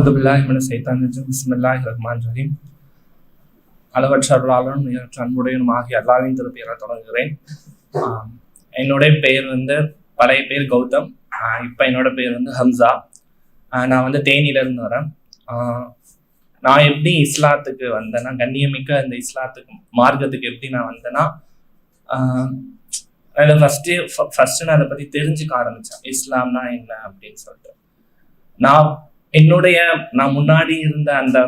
அஹமதுல்லாஹிமின் அளவற்ற அருளாளன் அன்புடையனும் ஆகிய அல்லாவின் திருப்பெயரை தொடங்குகிறேன். என்னுடைய பெயர் வந்து பழைய பேர் கௌதம். இப்போ என்னோடய பேர் வந்து ஹம்சா. நான் வந்து தேனியிலேருந்து வரேன். நான் எப்படி இஸ்லாத்துக்கு வந்தேன்னா கண்ணியமிக்க அந்த இஸ்லாத்துக்கு மார்க்கத்துக்கு எப்படி நான் வந்தேன்னா அதை ஃபஸ்ட்டு ஃபஸ்ட்டு நான் அதை பற்றி தெரிஞ்சுக்க ஆரம்பித்தேன் இஸ்லாம்னா என்ன அப்படின்னு சொல்லிட்டு. நான் என்னுடைய நான் முன்னாடி இருந்த அந்த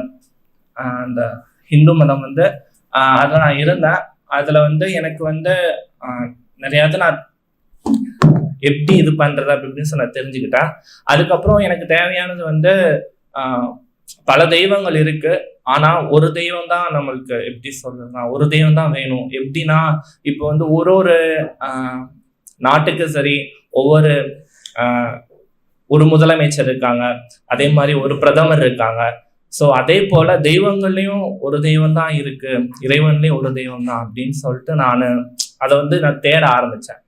அந்த ஹிந்து மதம் வந்து அதில் நான் இருந்தேன். அதில் வந்து எனக்கு வந்து ஆஹ் நிறையாவது நான் எப்படி இது பண்ணுறது அப்படி அப்படின்னு சொல்லி நான் தெரிஞ்சுக்கிட்டேன். அதுக்கப்புறம் எனக்கு தேவையானது வந்து பல தெய்வங்கள் இருக்கு. ஆனா ஒரு தெய்வம் தான் நம்மளுக்கு எப்படி சொல்றதுன்னா ஒரு தெய்வம் தான் வேணும். எப்படின்னா இப்போ வந்து ஒரு ஒரு நாட்டுக்கு சரி ஒவ்வொரு ஒரு முதலமைச்சர் இருக்காங்க. அதே மாதிரி ஒரு பிரதமர் இருக்காங்க. ஸோ அதே போல தெய்வங்கள்லையும் ஒரு தெய்வம் தான் இருக்கு. இறைவன்லேயும் ஒரு தெய்வம் தான் அப்படின்னு சொல்லிட்டு நான் அதை வந்து நான் தேட ஆரம்பித்தேன்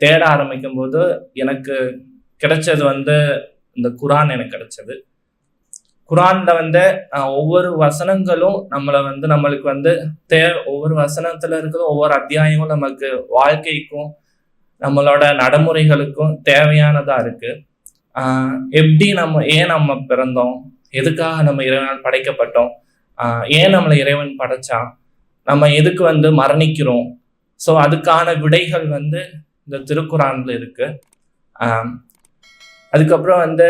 தேட ஆரம்பிக்கும் போது எனக்கு கிடைச்சது வந்து இந்த குரான் எனக்கு கிடைச்சது. குரான்ல வந்து ஒவ்வொரு வசனங்களும் நம்மளை வந்து நம்மளுக்கு வந்து தே ஒவ்வொரு வசனத்துல இருக்கிற ஒவ்வொரு அத்தியாயமும் நமக்கு வாழ்க்கைக்கும் நம்மளோட நடைமுறைகளுக்கும் தேவையானதா இருக்கு. எப்படி நம்ம ஏன் நம்ம பிறந்தோம்? எதுக்காக நம்ம இறைவனால் படைக்கப்பட்டோம்? ஏன் நம்மளை இறைவன் படைச்சான் நம்ம எதுக்கு வந்து மரணிக்கிறோம்? ஸோ அதுக்கான விடைகள் வந்து இந்த திருக்குறானில் இருக்கு. அதுக்கப்புறம் வந்து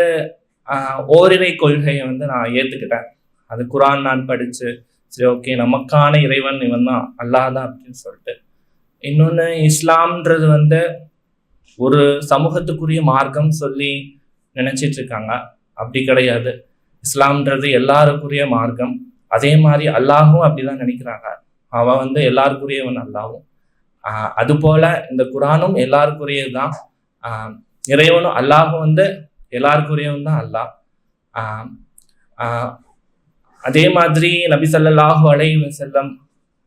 ஓரிரை கொள்கையை வந்து நான் ஏற்றுக்கிட்டேன் அது குரான் நான் படித்து சரி ஓகே நமக்கான இறைவன் இவன் தான் அல்லாதான் அப்படின்னு சொல்லிட்டு. இன்னொன்று இஸ்லாம்ன்றது வந்து ஒரு சமூகத்துக்குரிய மார்க்கம் சொல்லி நினச்சிட்டு இருக்காங்க அப்படி கிடையாது. இஸ்லாம்ன்றது எல்லாருக்குரிய மார்க்கம். அதே மாதிரி அல்லாஹும் அப்படிதான் நினைக்கிறாங்க. அவன் வந்து எல்லாருக்குரியவன் அல்லாவும் ஆஹ் இந்த குரானும் எல்லாருக்குரியது தான் இறைவனும் அல்லாஹும் வந்து எல்லாருக்குரியவன் தான் அல்லாஹ். அதே மாதிரி நபி ஸல்லல்லாஹு அலைஹி செல்லம்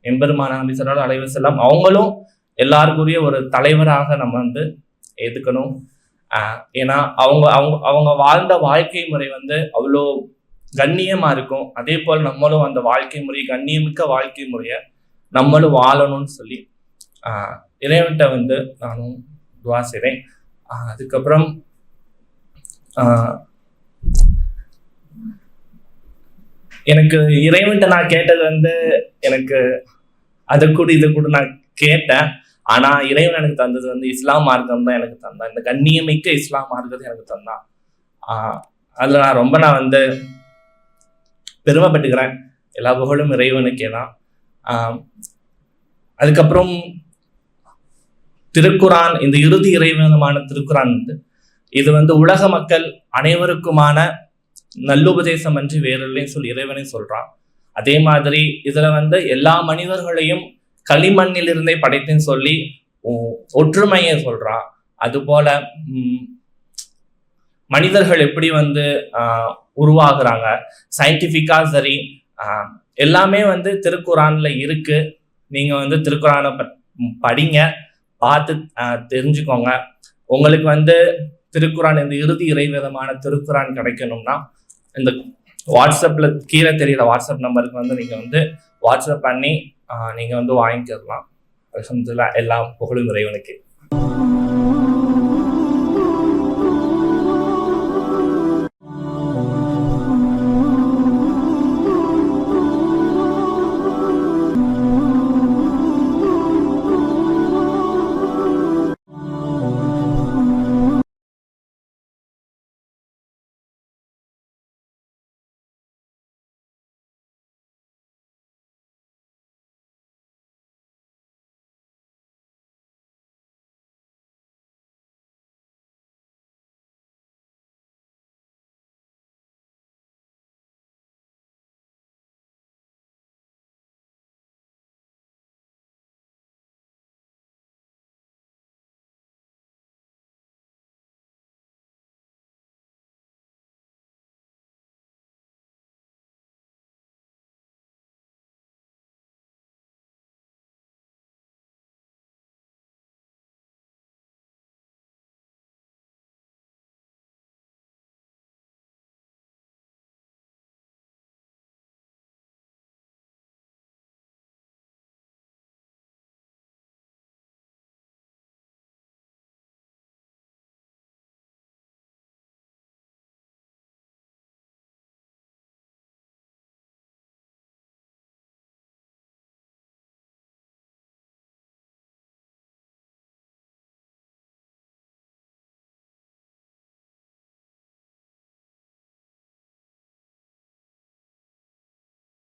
எம்பெருமான நபி ஸல்லல்லாஹு அலைஹி செல்லம் அவங்களும் எல்லாருக்குரிய ஒரு தலைவராக நம்ம வந்து எதுக்கணும் ஏன்னா அவங்க அவங்க அவங்க வாழ்ந்த வாழ்க்கை முறை வந்து அவ்வளோ கண்ணியமாக இருக்கும். அதே போல் நம்மளும் அந்த வாழ்க்கை முறை கண்ணியமிக்க வாழ்க்கை முறையை நம்மளும் வாழணும்னு சொல்லி இறைவன்கிட்ட வந்து நானும் துவா செய்கிறேன் அதுக்கப்புறம் எனக்கு இறைவன்கிட்ட நான் கேட்டது வந்து எனக்கு அது கூட இது கூட நான் கேட்டேன். ஆனா இறைவன் எனக்கு தந்தது வந்து இஸ்லாம் மார்க்கம் தான் எனக்கு தந்தான். இந்த கண்ணியமிக்க இஸ்லாம் மார்க்கத்தை எனக்கு தந்தான். ஆஹ் அதுல நான் ரொம்ப நான் வந்து பெருமைப்பட்டுக்கிறேன். எல்லா புகழும் இறைவனுக்கே தான். அதுக்கப்புறம் திருக்குரான் இந்த இறுதி இறைவனமான திருக்குரான் வந்து இது வந்து உலக மக்கள் அனைவருக்குமான நல்லுபதேசம் அன்றி வேறில்லைன்னு சொல்லி இறைவனையும் சொல்றான். அதே மாதிரி இதுல வந்து எல்லா மனிதர்களையும் களிமண்ணிலிருந்தே படைத்துன்னு சொல்லி ஒ- ஒற்றுமையை சொல்கிறான் அதுபோல் மனிதர்கள் எப்படி வந்து உருவாகிறாங்க. உருவாகுறாங்க சரி எல்லாமே வந்து திருக்குறானில் இருக்குது நீங்கள் வந்து திருக்குறானை ப- படிங்க பார்த்து தெரிஞ்சுக்கோங்க. உங்களுக்கு வந்து திருக்குறான் இந்த இறுதி இறைவிதமான திருக்குறான் கிடைக்கணும்னா இந்த வாட்ஸ்அப்பில் கீழே தெரியிற வாட்ஸ்அப் நம்பருக்கு வந்து நீங்கள் வந்து வாட்ஸ்அப் பண்ணி நீங்கள் வந்து வாங்கிக்கலாம். அல்ஹம்துலில்லாஹ் எல்லாம் புகழும் இறைவனுக்கு.